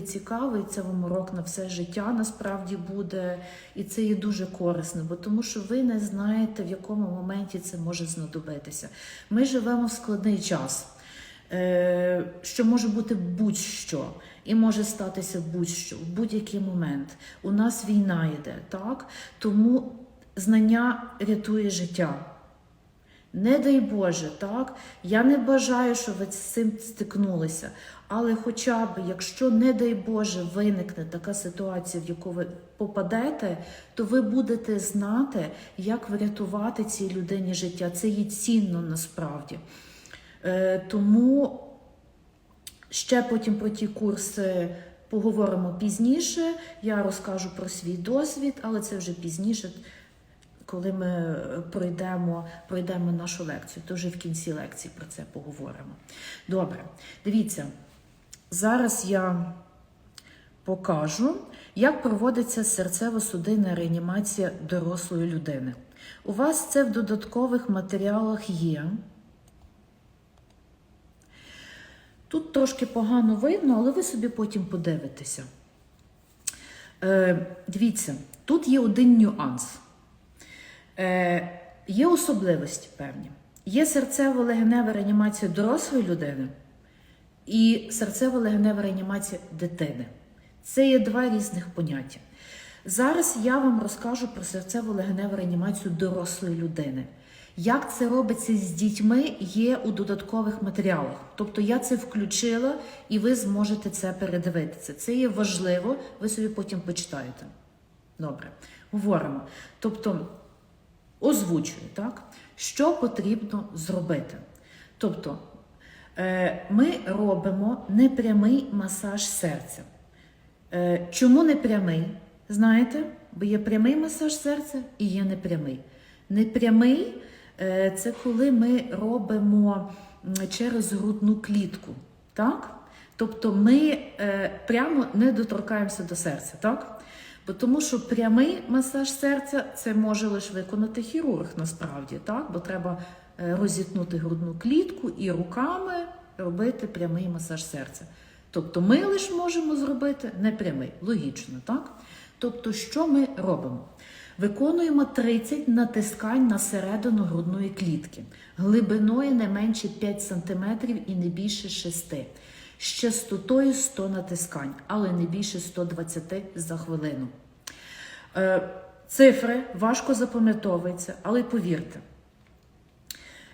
цікавий, це вам урок на все життя насправді буде, і це є дуже корисно, бо тому що ви не знаєте, в якому моменті це може знадобитися. Ми живемо в складний час, е, що може бути будь-що, і може статися будь-що в будь-який момент. У нас війна йде, так? Тому знання рятує життя. Не дай Боже, так? Я не бажаю, щоб ви з цим стикнулися. Але хоча б, якщо, не дай Боже, виникне така ситуація, в яку ви попадете, то ви будете знати, як врятувати цій людині життя. Це є цінно насправді. Е, тому ще потім про ті курси поговоримо пізніше. Я розкажу про свій досвід, але це вже пізніше коли ми е, пройдемо, пройдемо нашу лекцію, то вже в кінці лекції про це поговоримо. Добре, дивіться, зараз я покажу, як проводиться серцево-судинна реанімація дорослої людини. У вас це в додаткових матеріалах є. Тут трошки погано видно, але ви собі потім подивитеся. Е, дивіться, тут є один нюанс. Е, є особливості певні. Є серцево-легенева реанімація дорослої людини і серцево-легенева реанімація дитини. Це є два різних поняття. Зараз я вам розкажу про серцево-легеневу реанімацію дорослої людини. Як це робиться з дітьми, є у додаткових матеріалах. Тобто я це включила і ви зможете це передивитися. Це є важливо, ви собі потім почитаєте. Добре, говоримо. Тобто, озвучую, так? що потрібно зробити. Тобто, е, ми робимо непрямий масаж серця. Е, Чому непрямий? Знаєте? Бо є прямий масаж серця і є непрямий. Непрямий е, це коли ми робимо через грудну клітку. Так? Тобто ми прямо не доторкаємося до серця. Так? Бо тому що прямий масаж серця це може лише виконати хірург насправді, так? бо треба е, розітнути грудну клітку і руками робити прямий масаж серця. Тобто ми лише можемо зробити непрямий, логічно, так? Тобто, що ми робимо? Виконуємо 30 натискань на середину грудної клітки, глибиною не менше 5 см і не більше 6 з частотою 100 натискань, але не більше 120 за хвилину. Е, Цифри важко запам'ятовуються, але повірте,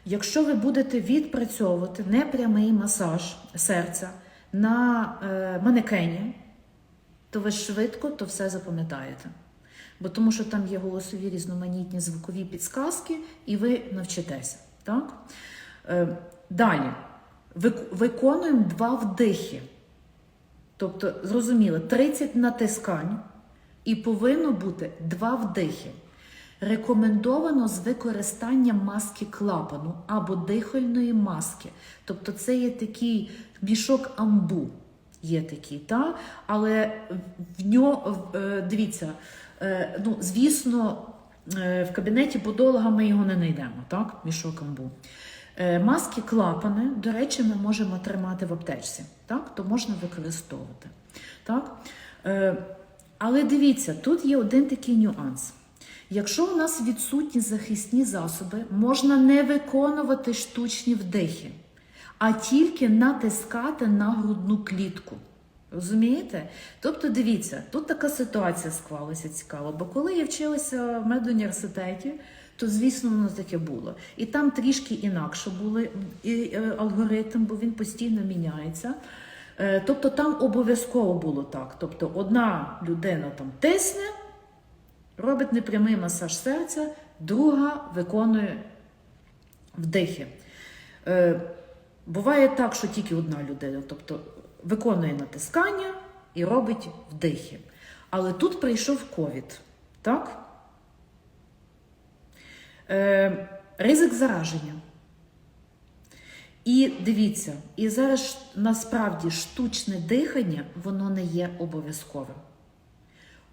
якщо ви будете відпрацьовувати непрямий масаж серця на е, манекені, то ви швидко то все запам'ятаєте. Бо тому що там є голосові різноманітні звукові підсказки, і ви навчитеся. Так? Е, далі виконуємо два вдихи. Тобто, зрозуміло, 30 натискань і повинно бути два вдихи. Рекомендовано з використанням маски клапану або дихальної маски. Тобто, це є такий мішок амбу. Є такий, та? але в нього, дивіться, е, ну, звісно, е, в кабінеті подолога ми його не знайдемо, так? Мішок амбу. Е, Маски клапани, до речі, ми можемо тримати в аптечці, так? то можна використовувати. Так? Е, Але дивіться, тут є один такий нюанс. Якщо у нас відсутні захисні засоби, можна не виконувати штучні вдихи, а тільки натискати на грудну клітку. Розумієте? Тобто, дивіться, тут така ситуація склалася цікава, бо коли я вчилася в медуніверситеті, то звісно воно таке було. І там трішки інакше були і, е, алгоритм, бо він постійно міняється. Е, Тобто там обов'язково було так. Тобто одна людина там тисне, робить непрямий масаж серця, друга виконує вдихи. Е, Буває так, що тільки одна людина, тобто виконує натискання і робить вдихи. Але тут прийшов ковід, так? Е, ризик зараження. І дивіться, і зараз насправді штучне дихання, воно не є обов'язковим.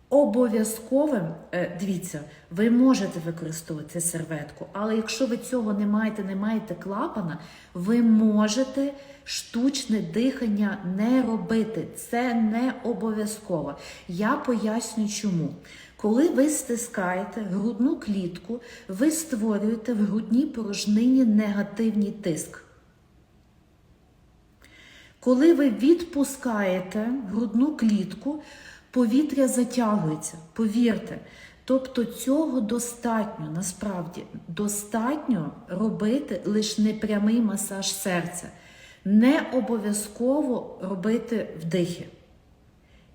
Обов'язковим, е, дивіться, ви можете використовувати серветку, але якщо ви цього не маєте, не маєте клапана, ви можете штучне дихання не робити. Це не обов'язково. Я поясню чому. Коли ви стискаєте грудну клітку, ви створюєте в грудній порожнині негативний тиск. Коли ви відпускаєте грудну клітку, повітря затягується. Повірте. Тобто цього достатньо, насправді, достатньо робити лише непрямий масаж серця. Не обов'язково робити вдихи.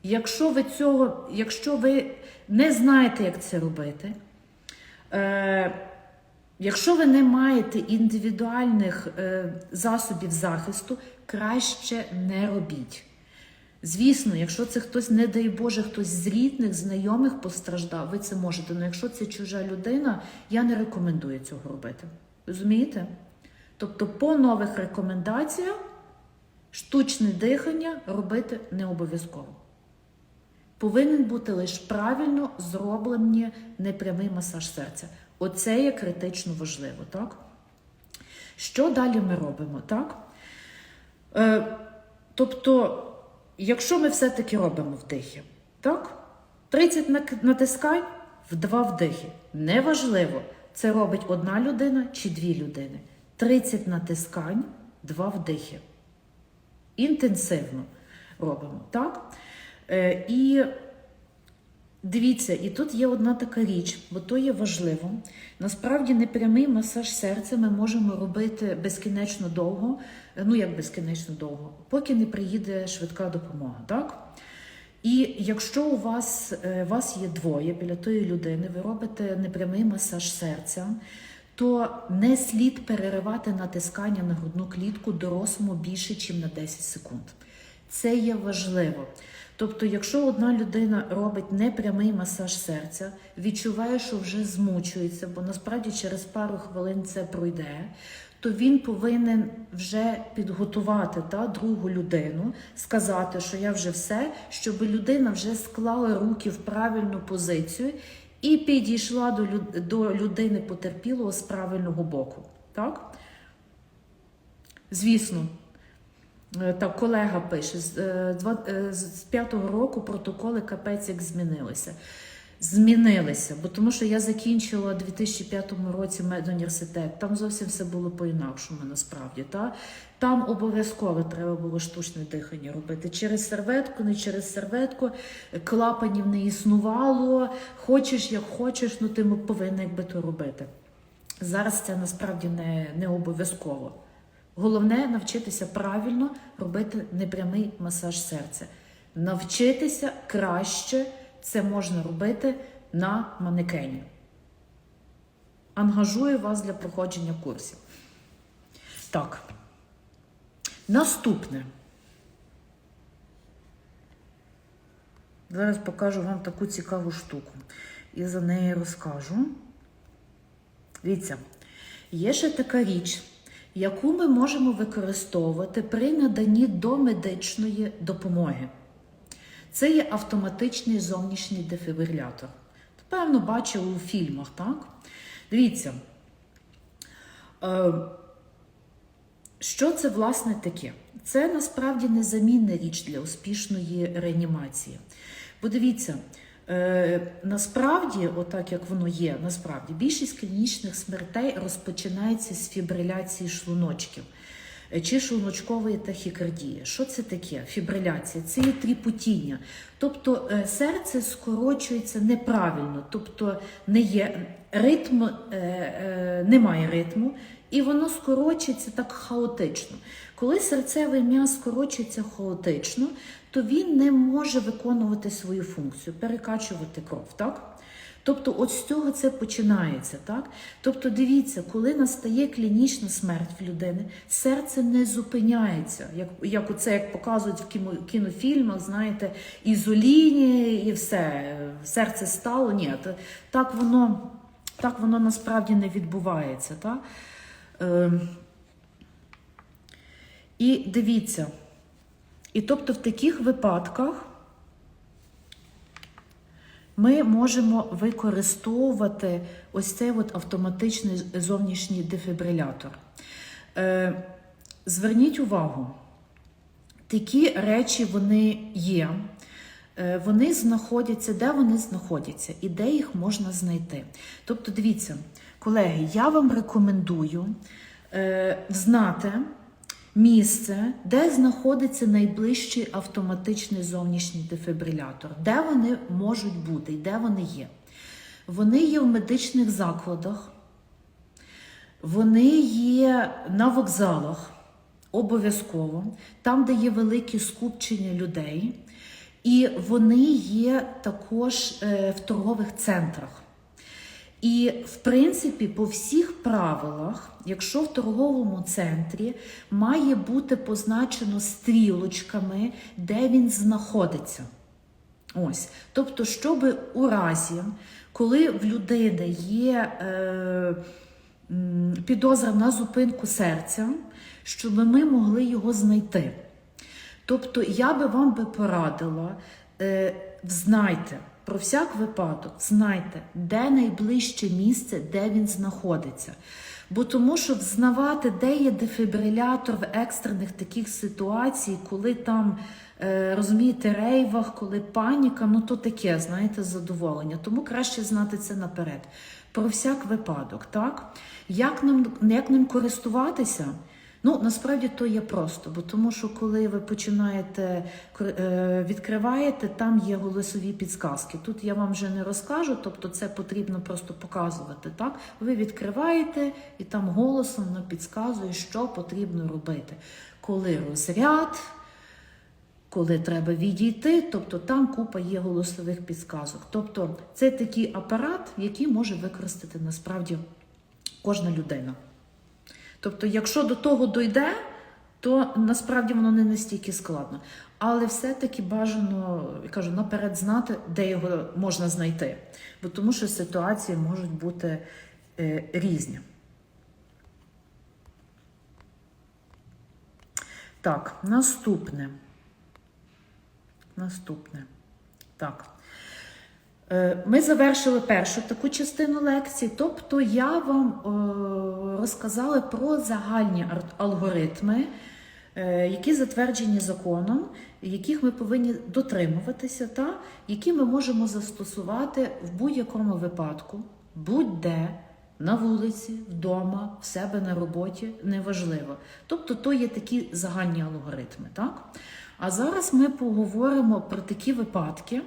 Якщо ви цього, якщо ви не знаєте, як це робити, е, якщо ви не маєте індивідуальних е, засобів захисту, краще не робіть. Звісно, якщо це хтось, не дай Боже, хтось з рідних, знайомих постраждав, ви це можете. Але якщо це чужа людина, я не рекомендую цього робити. Розумієте? Тобто, по нових рекомендаціях штучне дихання робити не обов'язково. Повинен бути лише правильно зроблений непрямий масаж серця. Оце є критично важливо, так? Що далі ми робимо, так? Е, тобто, якщо ми все-таки робимо вдихи, так? 30 нак- натискань в два вдихи. Неважливо, це робить одна людина чи дві людини. 30 натискань, два вдихи. Інтенсивно робимо, так? Е, і дивіться, і тут є одна така річ, бо то є важливо. Насправді непрямий масаж серця ми можемо робити безкінечно довго, е, ну як безкінечно довго, поки не приїде швидка допомога, так? І якщо у вас, е, вас є двоє біля тої людини, ви робите непрямий масаж серця, то не слід переривати натискання на грудну клітку дорослому більше, ніж на 10 секунд. Це є важливо. Тобто, якщо одна людина робить непрямий масаж серця, відчуває, що вже змучується, бо насправді через пару хвилин це пройде, то він повинен вже підготувати та, другу людину, сказати, що я вже все, щоб людина вже склала руки в правильну позицію і підійшла до, до людини потерпілого з правильного боку. Так? Звісно, Так, колега пише, з, е, е, з п'ятого року протоколи капець як змінилися. Змінилися, бо тому що я закінчила у 2005 році медуніверситет, там зовсім все було по-інакшому насправді. Та? Там обов'язково треба було штучне дихання робити. Через серветку, не через серветку, клапанів не існувало. Хочеш, як хочеш, ну ти повинен якби то робити. Зараз це насправді не, не обов'язково. Головне навчитися правильно робити непрямий масаж серця. Навчитися краще це можна робити на манекені. Ангажую вас для проходження курсів. Так. Наступне. Зараз покажу вам таку цікаву штуку. І за неї розкажу. Дивіться, є ще така річ, яку ми можемо використовувати при наданні домедичної допомоги. Це є автоматичний зовнішній дефібрилятор. Певно, бачили у фільмах, так? Дивіться, е, що це власне таке? Це насправді незамінна річ для успішної реанімації. Бо дивіться, насправді, отак як воно є, насправді більшість клінічних смертей розпочинається з фібриляції шлуночків е, чи шлуночкової тахікардії. Що це таке? Фібриляція це є тріпотіння. Тобто е, серце скорочується неправильно, тобто не є ритм, е, е, немає ритму, і воно скорочується так хаотично. Коли серцевий м'яз скорочується хаотично, то він не може виконувати свою функцію, перекачувати кров. так? Тобто, от з цього це починається, так? Тобто, дивіться, коли настає клінічна смерть в людини, серце не зупиняється, як як оце як показують в кіно, кінофільмах, знаєте, ізоліні і все, серце стало. Ні, так воно, так воно насправді не відбувається. Так? Ем, і дивіться, і тобто в таких випадках ми можемо використовувати ось цей от автоматичний зовнішній дефібрилятор. Е, зверніть увагу, такі речі вони є. Е, Вони знаходяться, де вони знаходяться і де їх можна знайти. Тобто, дивіться, колеги, я вам рекомендую е, знати місце, де знаходиться найближчий автоматичний зовнішній дефібрилятор, де вони можуть бути і де вони є. Вони є в медичних закладах, вони є на вокзалах обов'язково, там, де є великі скупчення людей, і вони є також е, в торгових центрах. І, в принципі, по всіх правилах, якщо в торговому центрі має бути позначено стрілочками, де він знаходиться. Ось. Тобто, щоб у разі, коли в людини є е, підозра на зупинку серця, щоб ми могли його знайти. Тобто, я би вам би порадила, е, знайте, про всяк випадок, знайте, де найближче місце, де він знаходиться. Бо тому, що взнавати, де є дефібрилятор в екстрених таких ситуацій, коли там, е, розумієте, рейвах, коли паніка, ну то таке, знаєте, задоволення. Тому краще знати це наперед. Про всяк випадок, так? Як ним, як ним користуватися? Ну, насправді то є просто, бо тому що коли ви починаєте е, відкриваєте, там є голосові підсказки. Тут я вам вже не розкажу, тобто це потрібно просто показувати. Так, ви відкриваєте і там голосом підказує, що потрібно робити, коли розряд. Коли треба відійти, тобто там купа є голосових підсказок. Тобто це такий апарат, який може використати насправді кожна людина. Тобто, якщо до того дойде, то насправді воно не настільки складно. Але все-таки бажано, я кажу, наперед знати, де його можна знайти. Бо тому що ситуації можуть бути е, різні. Так, наступне. Наступне. Так. Е, Ми завершили першу таку частину лекції, тобто я вам е, розказала про загальні алгоритми, е, які затверджені законом, яких ми повинні дотримуватися, та які ми можемо застосувати в будь-якому випадку, будь-де, на вулиці, вдома, в себе на роботі, неважливо. Тобто, то є такі загальні алгоритми. Так? А зараз ми поговоримо про такі випадки,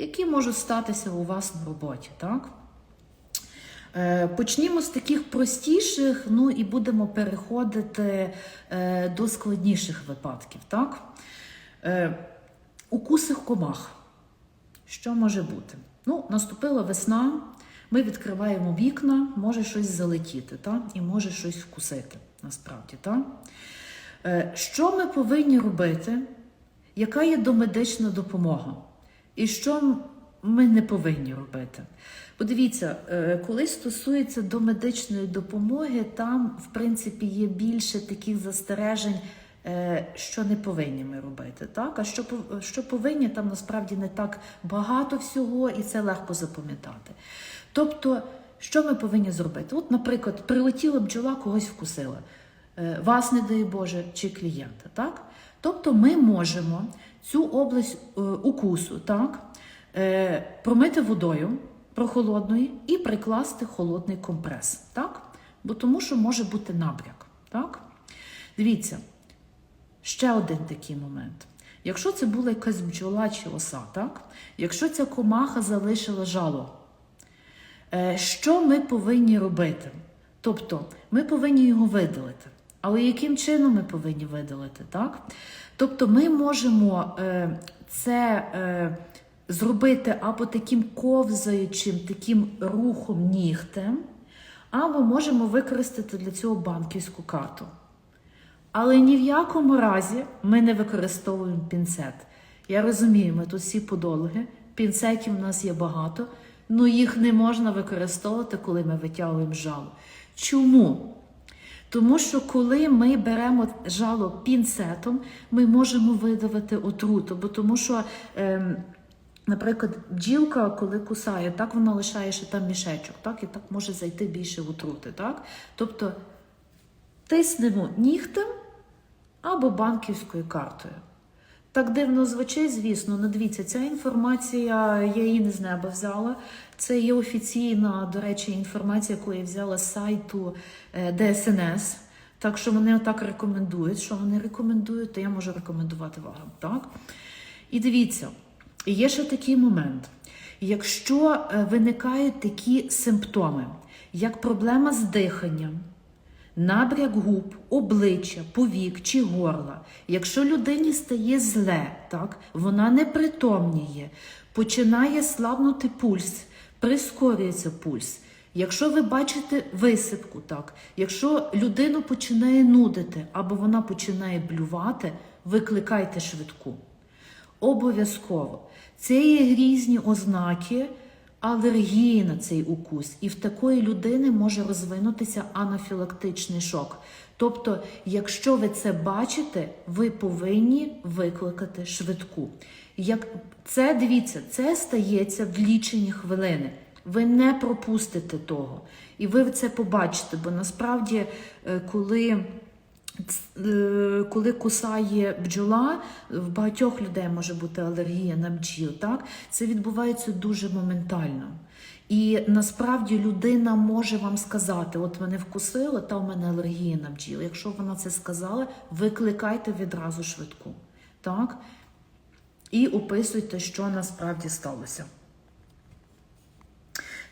які можуть статися у вас на роботі. Так? Е, Почнімо з таких простіших, ну і будемо переходити е, до складніших випадків. Так? Е, Укуси комах. Що може бути? Ну, наступила весна, ми відкриваємо вікна, може щось залетіти, та? і може щось вкусити, насправді. Та? Е, Що ми повинні робити? Яка є домедична допомога? І що ми не повинні робити? Подивіться, е, коли стосується домедичної допомоги, там, в принципі, є більше таких застережень, е, що не повинні ми робити. Так? А що, що повинні, там насправді не так багато всього, і це легко запам'ятати. Тобто, що ми повинні зробити? От, наприклад, прилетіла бджола, когось вкусила. Е, Вас, не дай Боже, чи клієнта. Так? Тобто ми можемо цю область е, укусу так, е, промити водою прохолодною і прикласти холодний компрес. Так? Бо тому що може бути набряк. Так? Дивіться, ще один такий момент. Якщо це була якась бджола чи оса, так? якщо ця комаха залишила жало, Е, Що ми повинні робити? Тобто, ми повинні його видалити. Але яким чином ми повинні видалити? Так? Тобто, ми можемо е, це е, зробити або таким ковзаючим, таким рухом нігтем, або можемо використати для цього банківську карту. Але ні в якому разі ми не використовуємо пінцет. Я розумію, ми тут всі подологи, пінцетів у нас є багато, але їх не можна використовувати, коли ми витягуємо жало. Чому? Тому що коли ми беремо жало пінцетом, ми можемо видавити отруту, бо тому що. Ем, Наприклад, бджілка, коли кусає, так вона лишає ще там мішечок, так, і так може зайти більше в отрути. Так? Тобто тиснемо нігтем, або банківською картою. Так дивно звучить, звісно, ну дивіться, ця інформація, я її не з неба взяла. Це є офіційна, до речі, інформація, яку я взяла з сайту е, ДСНС. Так що вони отак рекомендують. Що вони рекомендують, то я можу рекомендувати вам. Так? І дивіться, є ще такий момент. Якщо е, виникають такі симптоми, як проблема з диханням, набряк губ, обличчя, повік чи горла. Якщо людині стає зле, так, вона не притомніє, починає слабнути пульс, прискорюється пульс. Якщо ви бачите висипку, так, якщо людину починає нудити або вона починає блювати, викликайте швидку. Обов'язково. Це є різні ознаки алергії на цей укус, і в такої людини може розвинутися анафілактичний шок. Тобто, якщо ви це бачите, ви повинні викликати швидку. Як це дивіться, це стається в лічені хвилини. Ви не пропустите того. І ви це побачите, бо насправді, е, коли коли кусає бджола, в багатьох людей може бути алергія на бджіл. Так? Це відбувається дуже моментально. І насправді людина може вам сказати: от мене вкусило, та в мене алергія на бджіл. Якщо вона це сказала, викликайте відразу швидку. Так? І описуйте, що насправді сталося.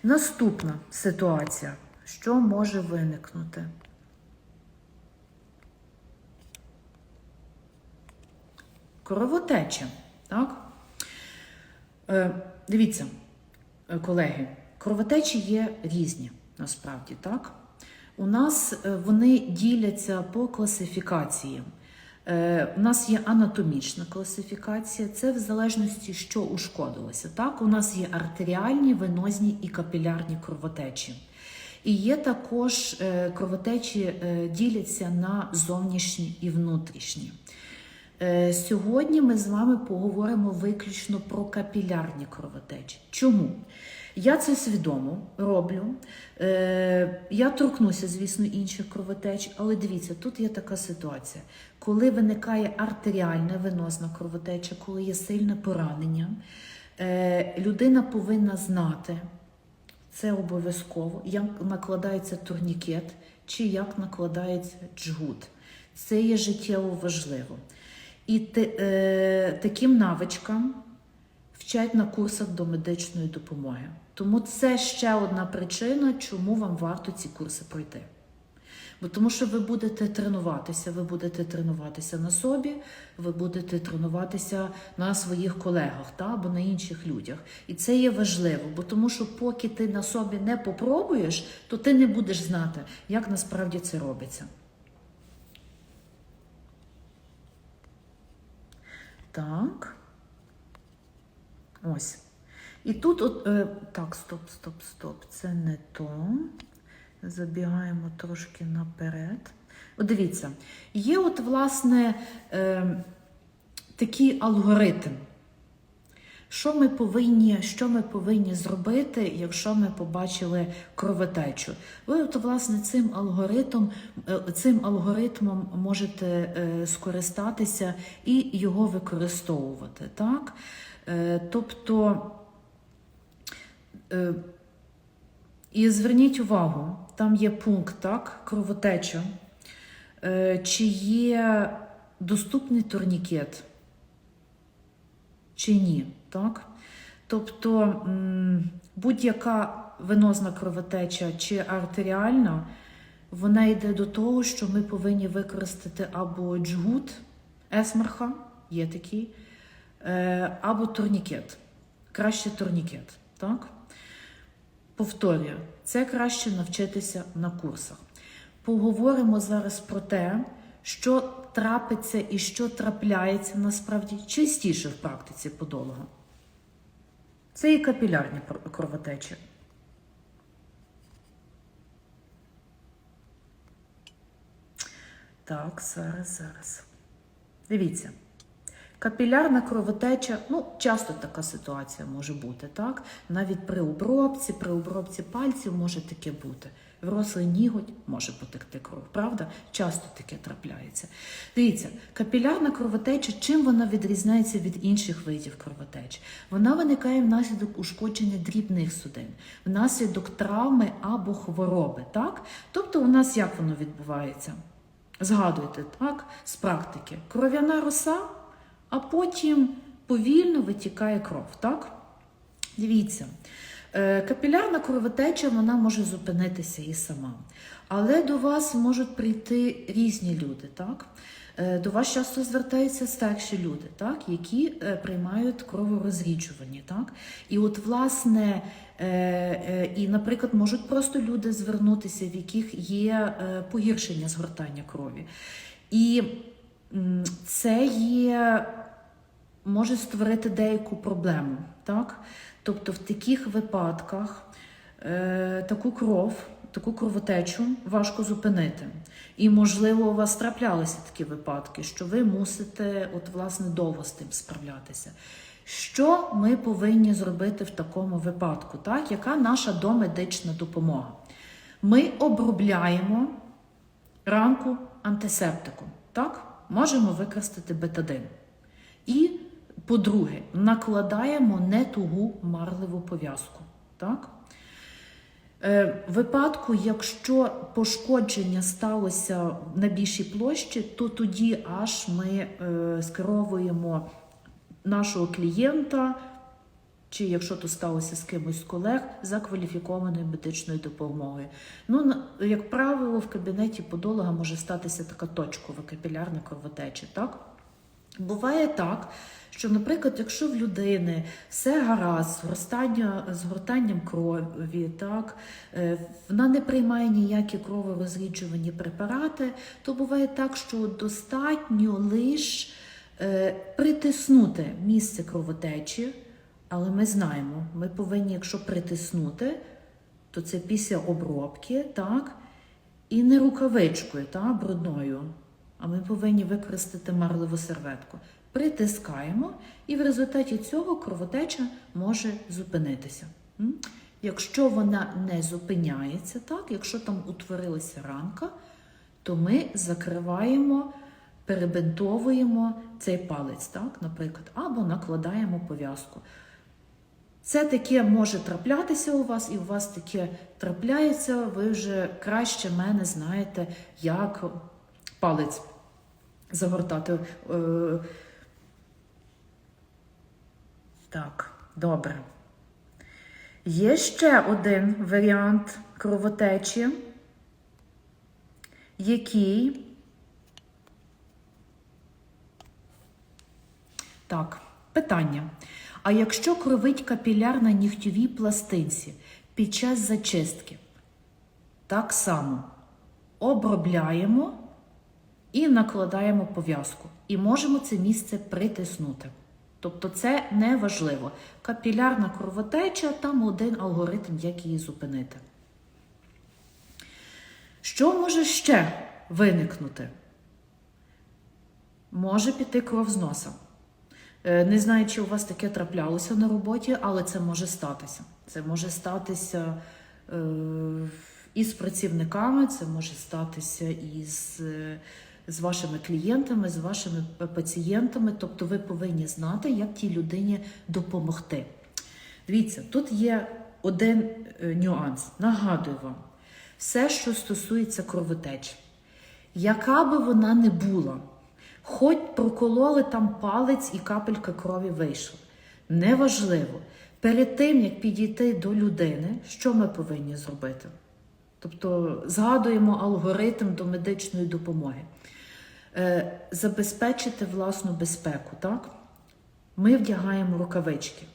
Наступна ситуація, що може виникнути? Кровотеча. Так? Е, дивіться, е, колеги, кровотечі є різні, насправді, так? У нас е, вони діляться по класифікаціям. Е, у нас є анатомічна класифікація, це в залежності, що ушкодилося. Так, у нас є артеріальні, венозні і капілярні кровотечі. І є також кровотечі діляться на зовнішні і внутрішні. Е, Сьогодні ми з вами поговоримо виключно про капілярні кровотечі. Чому? Я це свідомо роблю. Е, Я торкнуся, звісно, інших кровотеч, але дивіться, тут є така ситуація. Коли виникає артеріальна венозна кровотеча, коли є сильне поранення, е, людина повинна знати, це обов'язково, як накладається турнікет чи як накладається джгут. Це є життєво важливо. І е, таким навичкам вчать на курсах до медичної допомоги. Тому це ще одна причина, чому вам варто ці курси пройти. Бо тому що ви будете тренуватися, ви будете тренуватися на собі, ви будете тренуватися на своїх колегах та, або на інших людях. І це є важливо, бо тому що поки ти на собі не попробуєш, то ти не будеш знати, як насправді це робиться. Так. Ось. І тут, от, е, так, стоп, стоп, стоп. Це не то. Забігаємо трошки наперед. От дивіться, є, от, власне, е, такий алгоритм. Що ми повинні, що ми повинні зробити, якщо ми побачили кровотечу? Ви от, власне цим алгоритмом, е, цим алгоритмом можете е, скористатися і його використовувати. Так? Е, Тобто, і зверніть увагу, там є пункт, так, кровотеча, чи є доступний турнікет, чи ні. Так? Тобто будь-яка венозна кровотеча чи артеріальна, вона йде до того, що ми повинні використати або джгут, есмарха, є такий, е, або турнікет. Краще турнікет. Так? Повторюю, це краще навчитися на курсах. Поговоримо зараз про те, що трапиться і що трапляється насправді частіше в практиці подолога. Це і капілярні кровотечі. Так, зараз, зараз. Дивіться. Капілярна кровотеча, ну, часто така ситуація може бути, так? Навіть при обробці, при обробці пальців може таке бути. Врослий ніготь може потекти кров, правда? Часто таке трапляється. Дивіться, капілярна кровотеча, чим вона відрізняється від інших видів кровотеч? Вона виникає внаслідок ушкодження дрібних судин, внаслідок травми або хвороби. Так? Тобто, у нас як воно відбувається? Згадуйте, так, з практики. Кров'яна роса, а потім повільно витікає кров. Так? Дивіться, капілярна кровотеча вона може зупинитися і сама. Але до вас можуть прийти різні люди. Так? Е, До вас часто звертаються старші люди, так? які е, приймають кроворозріджування. Так? І от, власне, е, е, і, наприклад, можуть просто люди звернутися, в яких є е, погіршення згортання крові. І це є може створити деяку проблему. Так? Тобто в таких випадках е, таку кров, таку кровотечу важко зупинити. І, можливо, у вас траплялися такі випадки, що ви мусите от, власне, довго з тим справлятися. Що ми повинні зробити в такому випадку? Так? Яка наша домедична допомога? Ми обробляємо ранку антисептиком. Так? Можемо використати бетадин. І, по-друге, накладаємо не тугу марливу пов'язку. Так? Е, В випадку, якщо пошкодження сталося на більшій площі, то тоді аж ми е, скеровуємо нашого клієнта, чи якщо то сталося з кимось з колег, за кваліфікованою медичною допомогою. Ну, як правило, в кабінеті подолога може статися така точкова капілярна кровотеча, так? Буває так, що, наприклад, якщо в людини все гаразд, згортання, згортанням крові, так, е, вона не приймає ніякі кроворозріджувані препарати, то буває так, що достатньо лише притиснути місце кровотечі, але ми знаємо, ми повинні, якщо притиснути, то це після обробки, так, і не рукавичкою, так, брудною. А ми повинні використати марливу серветку. Притискаємо, і в результаті цього кровотеча може зупинитися. Якщо вона не зупиняється, так, якщо там утворилася ранка, то ми закриваємо, перебинтовуємо цей палець, так, наприклад, або накладаємо пов'язку. Це таке може траплятися у вас, і у вас таке трапляється, ви вже краще мене знаєте, як палець загортати. Е, Так, добре. Є ще один варіант кровотечі, який. Так, питання. А якщо кровить капіляр на нігтьовій пластинці під час зачистки, так само обробляємо і накладаємо пов'язку. І можемо це місце притиснути. Тобто це не важливо. Капілярна кровотеча, там один алгоритм, як її зупинити. Що може ще виникнути? Може піти кров з носа. Е, Не знаю, чи у вас таке траплялося на роботі, але це може статися. Це може статися е, і з працівниками, це може статися і з, вашими клієнтами, з вашими пацієнтами. Тобто ви повинні знати, як тій людині допомогти. Дивіться, тут є один е, нюанс. Нагадую вам, все, що стосується кровотечі, яка би вона не була, хоч прокололи там палець і капелька крові вийшла. Неважливо. Перед тим, як підійти до людини, що ми повинні зробити? Тобто згадуємо алгоритм до медичної допомоги. Е, забезпечити власну безпеку, так? Ми вдягаємо рукавички.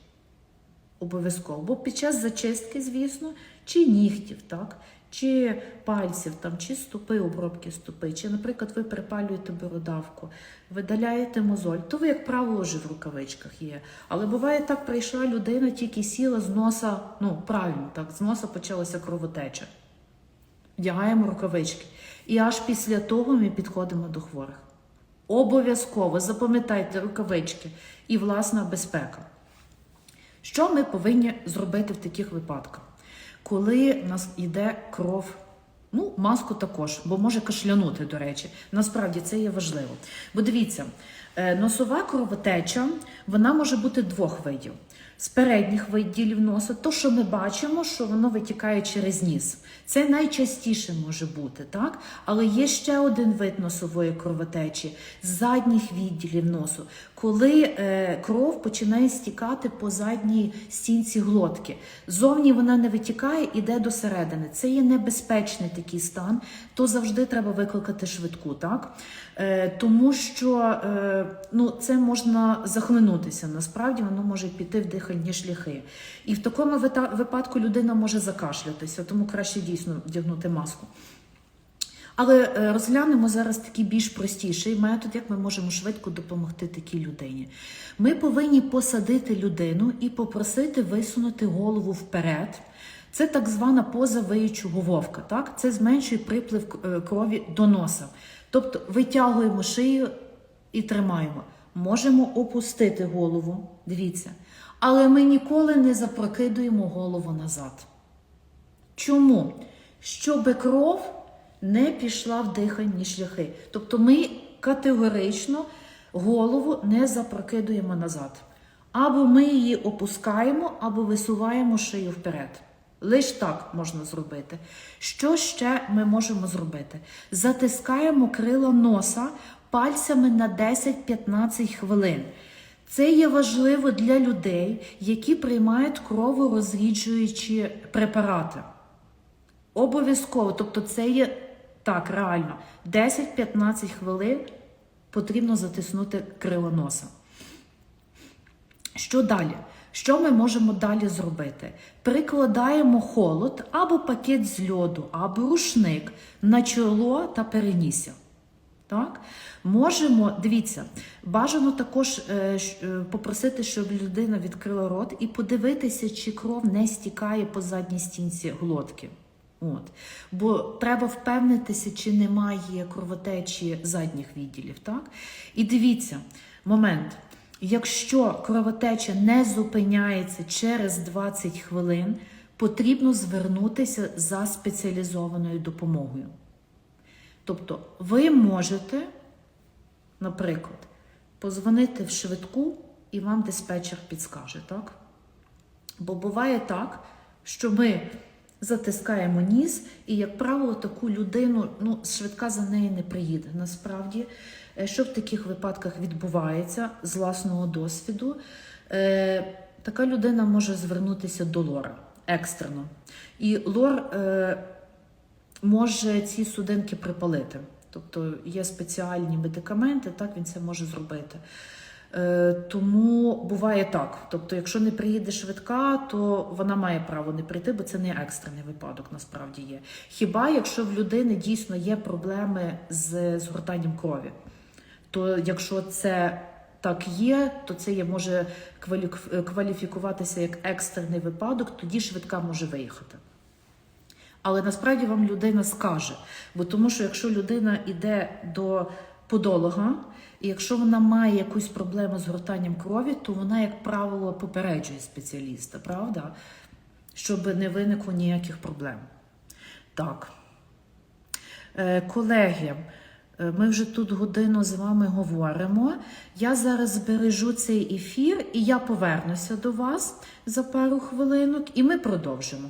Обов'язково. Бо під час зачистки, звісно, чи нігтів, так? чи пальців, там, чи стопи, обробки стопи, чи, наприклад, ви припалюєте бородавку, видаляєте мозоль, то ви, як правило, вже в рукавичках є. Але буває так, прийшла людина, тільки сіла з носа, ну, правильно, так, з носа почалася кровотеча. Вдягаємо рукавички. І аж після того ми підходимо до хворих. Обов'язково запам'ятайте рукавички і власна безпека. Що ми повинні зробити в таких випадках? Коли в нас йде кров Ну, маску також, бо може кашлянути, до речі. Насправді це є важливо. Бо дивіться, е, носова кровотеча вона може бути двох видів. З передніх виділів носа, то, що ми бачимо, що воно витікає через ніс. Це найчастіше може бути, так? Але є ще один вид носової кровотечі з задніх відділів носу, коли е, кров починає стікати по задній стінці глотки. Зовні вона не витікає, іде до середини. Це є небезпечний такий стан, то завжди треба викликати швидку, так? Е, тому що е, ну, це можна захлинутися. Насправді воно може піти в дихальні шляхи. І в такому випадку людина може закашлятися, тому краще дійсно вдягнути маску. Але е, розглянемо зараз такий більш простіший метод, як ми можемо швидко допомогти такій людині. Ми повинні посадити людину і попросити висунути голову вперед. Це так звана поза виючого вовка. Так? Це зменшує приплив е, крові до носа. Тобто витягуємо шию і тримаємо. Можемо опустити голову, дивіться, але ми ніколи не запрокидуємо голову назад. Чому? Щоб кров не пішла в дихальні шляхи. Тобто ми категорично голову не запрокидуємо назад. Або ми її опускаємо, або висуваємо шию вперед. Лиш так можна зробити. Що ще ми можемо зробити? Затискаємо крила носа пальцями на 10-15 хвилин. Це є важливо для людей, які приймають кроворозріджуючі препарати. Обов'язково, тобто це є так, реально, 10-15 хвилин потрібно затиснути крила носа. Що далі? Що ми можемо далі зробити? Прикладаємо холод або пакет з льоду, або рушник на чоло та перенісся. Так? Можемо, дивіться, бажано також е, е, попросити, щоб людина відкрила рот і подивитися, чи кров не стікає по задній стінці глотки. От. Бо треба впевнитися, чи немає кровотечі задніх відділів. Так? І дивіться, момент. Якщо кровотеча не зупиняється через 20 хвилин, потрібно звернутися за спеціалізованою допомогою. Тобто ви можете, наприклад, позвонити в швидку і вам диспетчер підскаже, так? Бо буває так, що ми затискаємо ніс, і, як правило, таку людину ну, швидка за нею не приїде. Насправді, Е, що в таких випадках відбувається з власного досвіду, е, така людина може звернутися до лора екстрено. І лор е, може ці судинки припалити. Тобто є спеціальні медикаменти, так він це може зробити. Е, тому буває так. Тобто, якщо не приїде швидка, то вона має право не прийти, бо це не екстрений випадок, насправді є. Хіба якщо в людини дійсно є проблеми з згортанням крові, то якщо це так є, то це є, може кваліфікуватися як екстрений випадок, тоді швидка може виїхати. Але насправді вам людина скаже, бо тому що якщо людина йде до подолога, і якщо вона має якусь проблему з гортанням крові, то вона, як правило, попереджує спеціаліста, правда? Щоб не виникло ніяких проблем. Так. Е, Колеги, е, ми вже тут годину з вами говоримо. Я зараз збережу цей ефір і я повернуся до вас за пару хвилинок, і ми продовжимо.